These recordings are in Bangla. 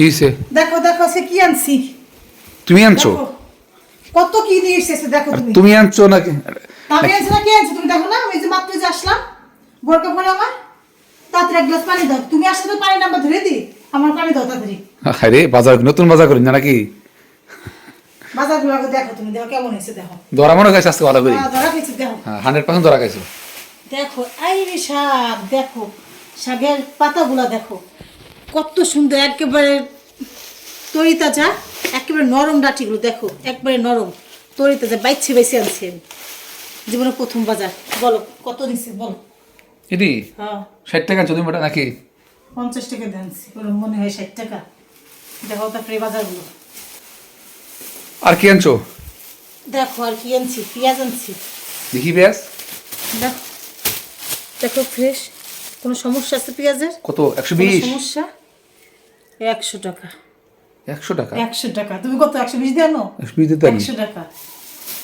কি হয়েছে দেখো দেখো সে কি আনছি? তুমি আনছো? কত কি নিয়ে এসেছে দেখো তুমি। তুমি আনছো নাকি? আমি আনছি না কে আনছি তুমি? দেখো না ওই যে মাত্র যে আসলাম বোরকা পরে আমার। তাড়াতাড়ি এক গ্লাস পানি দাও। তুমি আসলে তো পানি নাম্বার ধরে দি আমার পানি দাও তাড়াতাড়ি। আরে বাজার নতুন বাজার করি না নাকি? বাজারগুলো দেখো তুমি দেখো কেমন হয়েছে দেখো। ধরা মনে খাইছে আজকে ভালো করি? ধরা খেয়েছি দেখো। হান্ড্রেড পার্সেন্ট ধরা খাইছো। দেখো আইরে শাক দেখো শাকের পাতাগুলা দেখো। কত সুন্দর একেবারে তরি তাজা একেবারে নরম ডাটিগুলো দেখো একবারে নরম তরি তাজা বাইছে বাইছে আনছি। আমি জীবনে প্রথম বাজার। বলো কত নিচ্ছে বলো। এটি হ্যাঁ। ষাট টাকা তুমি ওটা নাকি? পঞ্চাশ টাকা দানছি বলো মনে হয় ষাট টাকা। দেখো তারপরে বাজারগুলো। আর কি আনছো? দেখো আর কি আনছি পেঁয়াজ আনছি। দেখি পেঁয়াজ। দেখো দেখো ফ্রেশ কোনো সমস্যা আছে পেঁয়াজের? কত? একশো বিশ? সমস্যা? একশো টাকা। একশো টাকা? একশো টাকা। তুমি কত একশো বিশ দিয়ে আনো? একশো বিশ দিতে একশো টাকা।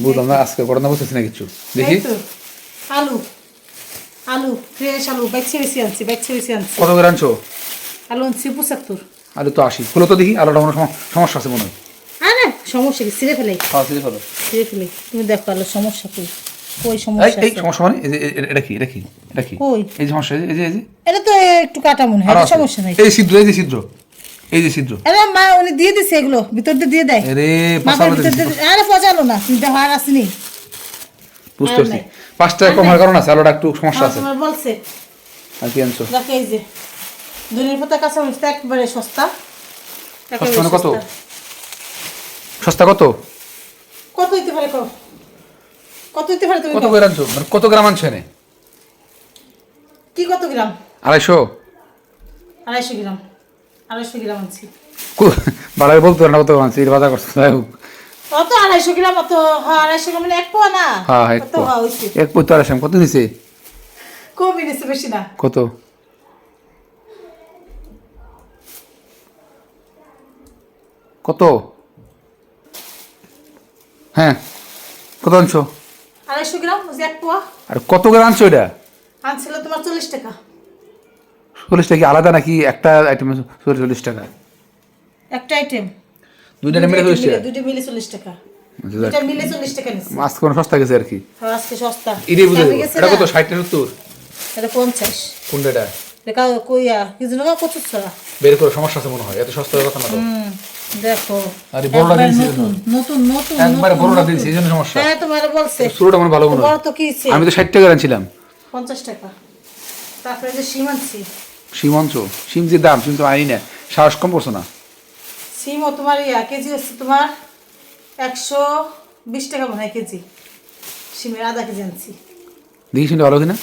বুঝলাম না আজকে ঘটনা বুঝতেছি না কিছু? দেখি। আলু। আলু ফ্রেশ আলু বাইছে বেশি আনছি বাইছে বেশি আনছি। কত করে আনছো? আলু আনছি পঁচাত্তর। আলু তো আশি। ফুলো তো দেখি আলুটা সমস্যা আছে মনে হয়। আরে সমস্যা কি? ছিঁড়ে ফেলাই হ্যাঁ ঠিক ভালো ছিঁড়ে ফেলাই তুমি দেখো আলু সমস্যা কই এই সমস্যা এই সমস্যা মানে এটা কি এটা কি এটা কি? কই? এই সমস্যা এই যে- এই যে এটা তো একটু কাটা মনে হয়। সমস্যা নাই। এই ছিদ্র এই যে ছিদ্র। এই যে ছিদ্র আরে মা উনি দিয়ে দিছে এগুলো ভিতর দিয়ে দিয়ে দেয়। আরে আরে পচালো না দেখো আর আসেনি বুঝতে পারছি। নাই। পাঁচ টাকা কম হওয়ার কারণ আছে আলুটা একটু সমস্যা আছে। বলছে। আর কি আনছো? দেখো এই যে পাতা কাঁচা মরিচ একেবারে সস্তা। সস্তা মানে কত? সস্তা। সস্তা কত? কত হইতে পারে কও? কত হইতে পারে তুমি কত করে আনছো? মানে কত গ্রাম আনছো এনে? কি কত গ্রাম? আড়াইশো। আড়াইশো গ্রাম। আড়াইশো গ্রাম আনছি। বাড়াই বলতে না কত গ্রাম আনছি এই বাজার করছে যাই হোক। অত আড়াইশো গ্রাম অত হ্যাঁ আড়াইশো গ্রাম এক পোয়া না? হ্যাঁ এক কত হয়েছে এক পঁয়ত্রিশ আড়াইশো কত নিছে? কমই নিচ্ছে বেশি না। কত? কত? হ্যাঁ কত আনছো? আড়াইশো গ্রাম এক পোয়া। আর কত করে আনছো এটা? আনছিল তোমার চল্লিশ টাকা। চল্লিশ টাকা কি আলাদা নাকি একটা আইটেম চল্লিশ টাকা? একটা আইটেম দুইটা মিলে চল্লিশ টাকা? দুটো মিলে চল্লিশ টাকা। আচ্ছা, যাক। দুটা মিলে চল্লিশ টাকা নিচ্ছে মাছ কোনো সস্তা গেছে আর কি? হ্যাঁ, আজকে সস্তা। এটাই বুঝে এটা কত ষাট না সত্তর এটা পঞ্চাশ। কোনটা? এটা দেখা কইয়া কিছু টাকা কচুর ছড়া। বের করে সমস্যা আছে মনে হয়। এত সস্তা কথা না দেখো। আরে বড়টা দিয়েছি নতুন নতুন নতুন বড়টা দিয়েছি এই সমস্যা। হ্যাঁ তোমার বলছে। শুরুটা আমার ভালো মনে বড় তো কি আমি তো ষাট টাকা আনছিলাম। পঞ্চাশ টাকা। তারপরে যে সিম আনছো সিম যে দাম সিম তো আনি না সাহস কম করছ না? সিমও তোমার ইয়া কেজি হচ্ছে তোমার একশো বিশ টাকা মনে হয় কেজি। সিমের আধা কেজি আনছি। দেখি শুনে ভালো কিনা?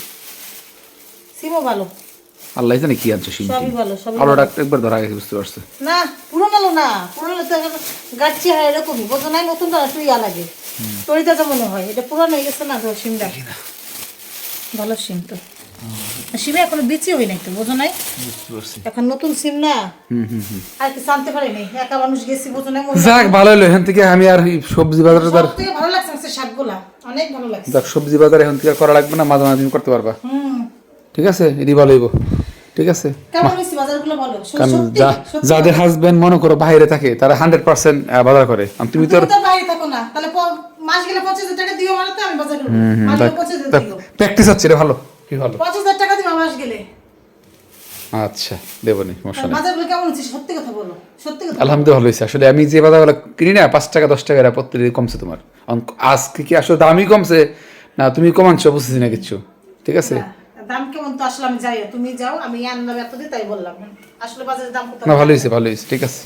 সিমও ভালো। আল্লাহ জানে কি আনছো সিম সবই ভালো সবই আলোটা। একবার ধরা গেছে বুঝতে পারছ? না পুরোনো আলো না পুরোনো তো গাছি হয় এরকমই। বোঝো নাই নতুন না একটু ইয়া লাগে। তরিতা তো মনে হয় এটা পুরানো হয়ে গেছে না তো সিমটা ভালো সিম তো। এখনও বেঁচে হই নাই তো বোঝো নাই? এখন নতুন সিম না? আর কি পারিনি একা মানুষ গেছি বোঝো নাই? যাক ভালো হলো। এখান থেকে আমি আর সবজি বাজারে তার ভালো লাগছে শাকগুলা? অনেক ভালো লাগছে। দেখ সবজি বাজার এখন থেকে করা লাগবে না মাঝে মাঝে তুমি করতে পারবা। ঠিক আছে? এটি ভালো হইব। ঠিক আছে? কারণ যাদের হাজবেন্ড মনে করো বাইরে থাকে তারা হান্ড্রেড পার্সেন্ট বাজার করে। তুমি তো তুমি তো বাইরে থাকো না। তাহলে মাস গেলে পঞ্চাশ হাজার টাকা দিও মানে প্র্যাকটিস হচ্ছে রে ভালো। কি ভালো? পঞ্চাশ হাজার টাকা দিও মাস গেলে আচ্ছা দেবো নি সমস্যা নেই বাজারগুলো কেমন হচ্ছে সত্যি কথা বলো সত্যি কথা আলহামদুলিল্লাহ ভালো হয়েছে আসলে আমি যে বাজারগুলো কিনি না পাঁচ টাকা দশ টাকা এরা প্রত্যেক কমছে তোমার। আজকে কি আসলে দামই কমছে? না তুমি কমাচ্ছ বুঝতেছি না কিচ্ছু ঠিক আছে? দাম কেমন তো আসলে আমি যাই তুমি যাও আমি আনলাম এত দিই তাই বললাম। আসলে বাজারের দাম কত? না ভালো হয়েছে ভালো হয়েছে। ঠিক আছে।